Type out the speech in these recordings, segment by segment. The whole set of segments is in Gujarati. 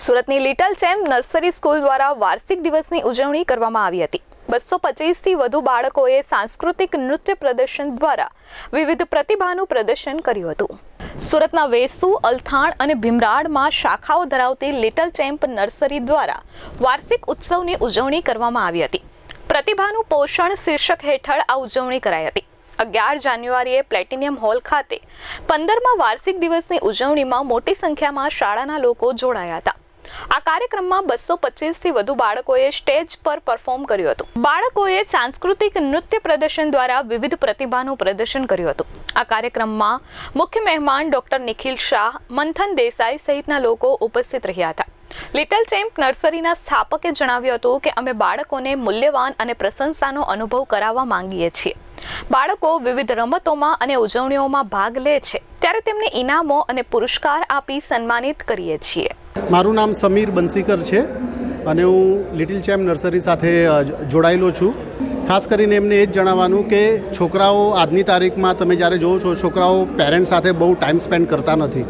સુરતની લિટલ ચેમ્પ નર્સરી સ્કૂલ દ્વારા વાર્ષિક દિવસની ઉજવણી કરવામાં આવી હતી. બસો પચીસથી વધુ બાળકોએ સાંસ્કૃતિક નૃત્ય પ્રદર્શન દ્વારા વિવિધ પ્રતિભાનું પ્રદર્શન કર્યું હતું. સુરતના વેસુ, અલથાણ અને ભીમરાડમાં શાખાઓ ધરાવતી લિટલ ચેમ્પ નર્સરી દ્વારા વાર્ષિક ઉત્સવની ઉજવણી કરવામાં આવી હતી. પ્રતિભાનું પોષણ શીર્ષક હેઠળ આ ઉજવણી કરાઈ હતી. અગિયાર જાન્યુઆરીએ પ્લેટિનિયમ હોલ ખાતે પંદરમાં વાર્ષિક દિવસની ઉજવણીમાં મોટી સંખ્યામાં શાળાના લોકો જોડાયા હતા. આ કાર્યક્રમમાં બસો પચીસથી વધુ બાળકોએ સ્ટેજ પર પરફોર્મ કર્યું હતું. બાળકોએ સાંસ્કૃતિક નૃત્ય પ્રદર્શન દ્વારા વિવિધ પ્રતિભાનું પ્રદર્શન કર્યું હતું. આ કાર્યક્રમમાં મુખ્ય મહેમાન ડોક્ટર નિખિલ શાહ, મંથન દેસાઈ સહિતના લોકો ઉપસ્થિત રહ્યા હતા. લિટલ ચેમ્પ નર્સરીના સ્થાપકે જણાવ્યું હતું કે અમે બાળકોને મૂલ્યવાન અને પ્રશંસાનો અનુભવ કરાવવા માંગીએ છીએ. બાળકો વિવિધ રમતોમાં અને ઉજવણીઓમાં ભાગ લે છે. ત્યારે તેમને ઇનામો અને પુરસ્કાર આપી સન્માનિત કરીએ છીએ. મારું નામ સમીર બંસીકર છે અને હું લિટિલ ચેમ્પ નર્સરી સાથે જોડાયેલો છું. ખાસ કરીને એમને એ જ જણાવવાનું કે છોકરાઓ આજની તારીખમાં તમે જ્યારે જોવો છો, છોકરાઓ પેરેન્ટ્સ સાથે બહુ ટાઈમ સ્પેન્ડ કરતા નથી.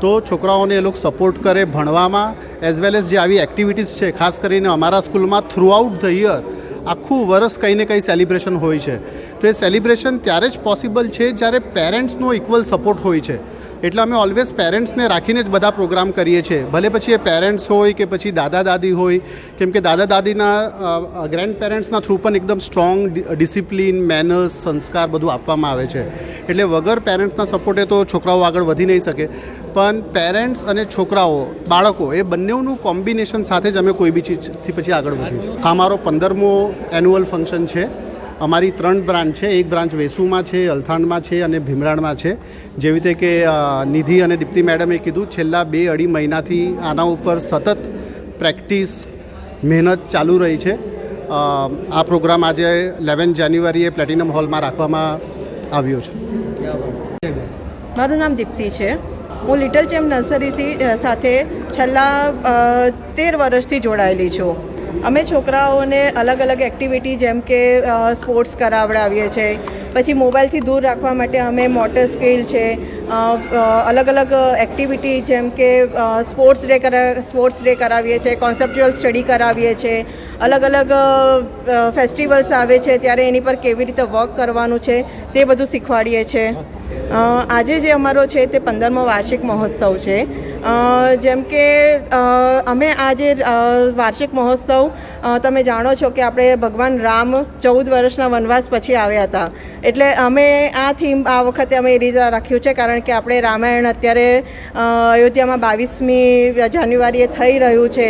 તો છોકરાઓને એ લોકો સપોર્ટ કરે ભણવામાં, એઝ વેલ એઝ જે આવી એક્ટિવિટીઝ છે, ખાસ કરીને અમારા સ્કૂલમાં થ્રુ આઉટ ધ યર આખું વર્ષ કંઈ ને કંઈ સેલિબ્રેશન હોય છે. તો એ સેલિબ્રેશન ત્યારે જ પોસિબલ છે જ્યારે પેરેન્ટ્સનો ઇક્વલ સપોર્ટ હોય છે. એટલે અમે ઓલવેઝ પેરેન્ટ્સને રાખીને જ બધા પ્રોગ્રામ કરીએ છીએ. ભલે પછી એ પેરેન્ટ્સ હોય કે પછી દાદા દાદી હોય, કેમ કે દાદા દાદીના ગ્રેન્ડ પેરેન્ટ્સના થ્રુ પણ એકદમ સ્ટ્રોંગ ડિસિપ્લિન મેનર્સ સંસ્કાર બધું આપવામાં આવે છે. એટલે વગર પેરેન્ટ્સના સપોર્ટે તો છોકરાઓ આગળ વધી નહીં શકે. પણ પેરેન્ટ્સ અને છોકરાઓ, બાળકો એ બંનેનું કોમ્બિનેશન સાથે જ અમે કોઈ બી ચીજથી પછી આગળ વધ્યું છે. આ મારો પંદરમો એન્યુઅલ ફંક્શન છે. અમારી ત્રણ બ્રાન્ચ છે. એક બ્રાન્ચ વેસુમાં છે, અલથાણમાં છે અને ભીમરાણમાં છે. જેવી રીતે કે નિધિ અને દીપ્તિ મેડમે કીધું, છેલ્લા બે અઢી મહિનાથી આના ઉપર સતત પ્રેક્ટિસ, મહેનત ચાલુ રહી છે. આ પ્રોગ્રામ આજે ઇલેવન જાન્યુઆરીએ પ્લેટિનમ હોલમાં રાખવામાં આવ્યો છે. મારું નામ દીપ્તિ છે. હું લિટલ ચેમ્પ નર્સરીથી સાથે છેલ્લા તેર વર્ષથી જોડાયેલી છું. અમે છોકરાઓને અલગ અલગ એક્ટિવિટી જેમ કે સ્પોર્ટ્સ કરાવડાવીએ છીએ પછી મોબાઈલથી દૂર રાખવા માટે અમે મોટર સ્કિલ છે અલગ અલગ એક્ટિવિટી જેમ કે સ્પોર્ટ્સ ડે કરા સ્પોર્ટ્સ ડે કરાવીએ છીએ કોન્સેપ્ચ્યુઅલ સ્ટડી કરાવીએ છીએ અલગ અલગ ફેસ્ટિવલ્સ આવે છે, ત્યારે એની પર કેવી રીતે વર્ક કરવાનું છે, તે બધું શીખવાડીએ છીએ આજે જે અમારો છે તે પંદરમો વાર્ષિક મહોત્સવ છે. જેમ કે અમે આજે વાર્ષિક મહોત્સવ તમે જાણો છો કે આપણે ભગવાન રામ ચૌદ વર્ષના વનવાસ પછી આવ્યા હતા. એટલે અમે આ થીમ આ વખતે અમે એ રીતે રાખ્યું છે કારણ કે આપણે રામાયણ અત્યારે અયોધ્યામાં બાવીસમી જાન્યુઆરીએ થઈ રહ્યું છે.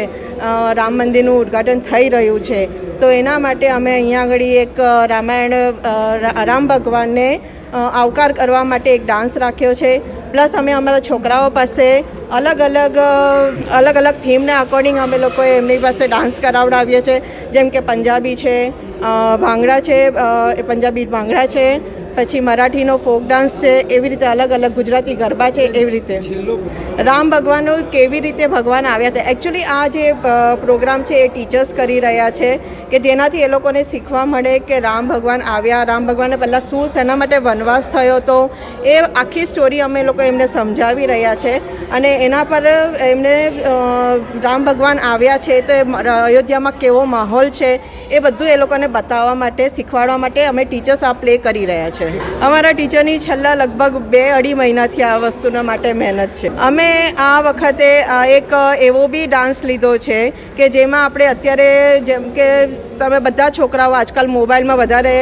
રામ મંદિરનું ઉદ્ઘાટન થઈ રહ્યું છે. તો એના માટે અમે અહીંયા આગળ એક રામાયણ રામ ભગવાનને આવકાર કરવા માટે એક ડાન્સ રાખ્યો છે. પ્લસ અમે અમારા છોકરાઓ પાસે અલગ અલગ અલગ અલગ થીમને અકોર્ડિંગ અમે લોકોએ એમની પાસે ડાન્સ કરાવડાવીએ છીએ જેમ કે પંજાબી છે ભાંગડા છે એ પંજાબી ભાંગડા છે. પછી મરાઠીનો ફોક ડાન્સ છે, એવી રીતે અલગ અલગ ગુજરાતી ગરબા છે, એવી રીતે. રામ ભગવાનનો કેવી રીતે ભગવાન આવ્યા છે? એકચ્યુઅલી આ જે પ્રોગ્રામ છે, એ ટીચર્સ કરી રહ્યા છે કે જેનાથી એ લોકોને શીખવા મળે કે રામ ભગવાન આવ્યા. રામ ભગવાનને પહેલાં શું શેના માટે વનવાસ થયો હતો? એ આખી સ્ટોરી અમે લોકો એમને સમજાવી રહ્યા છે. અને એના પર એમને રામ ભગવાન આવ્યા છે, તો અયોધ્યામાં કેવો માહોલ છે, એ બધું એ લોકોને બતાવવા માટે, શીખવાડવા માટે અમે ટીચર્સ આ પ્લે કરી રહ્યા છે. અમારા ટીચરની છેલ્લા લગભગ બે અઢી મહિનાથી આ વસ્તુના માટે મહેનત છે. અમે આ વખતે એક એવો બી ડાન્સ લીધો છે કે જેમાં આપણે અત્યારે જેમ કે તમે બધા છોકરાઓ આજકાલ મોબાઈલમાં વધારે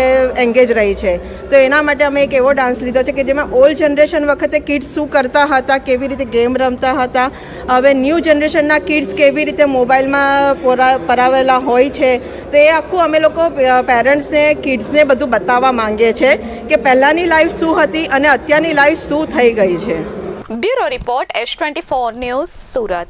એન્ગેજ રહી છે. તો એના માટે અમે એક એવો ડાન્સ લીધો છે કે જેમાં ઓલ્ડ જનરેશન વખતે કિડ્સ શું કરતા હતા, કેવી રીતે ગેમ રમતા હતા. હવે ન્યૂ જનરેશનના કિડ્સ કેવી રીતે મોબાઈલમાં પરાવેલા હોય છે. તો એ આખું અમે લોકો પેરેન્ટ્સને કિડ્સને બધું બતાવવા માંગીએ છીએ કે પહેલાંની લાઈફ શું હતી અને અત્યારની લાઈફ શું થઈ ગઈ છે. Bureau report S twenty four news Surat.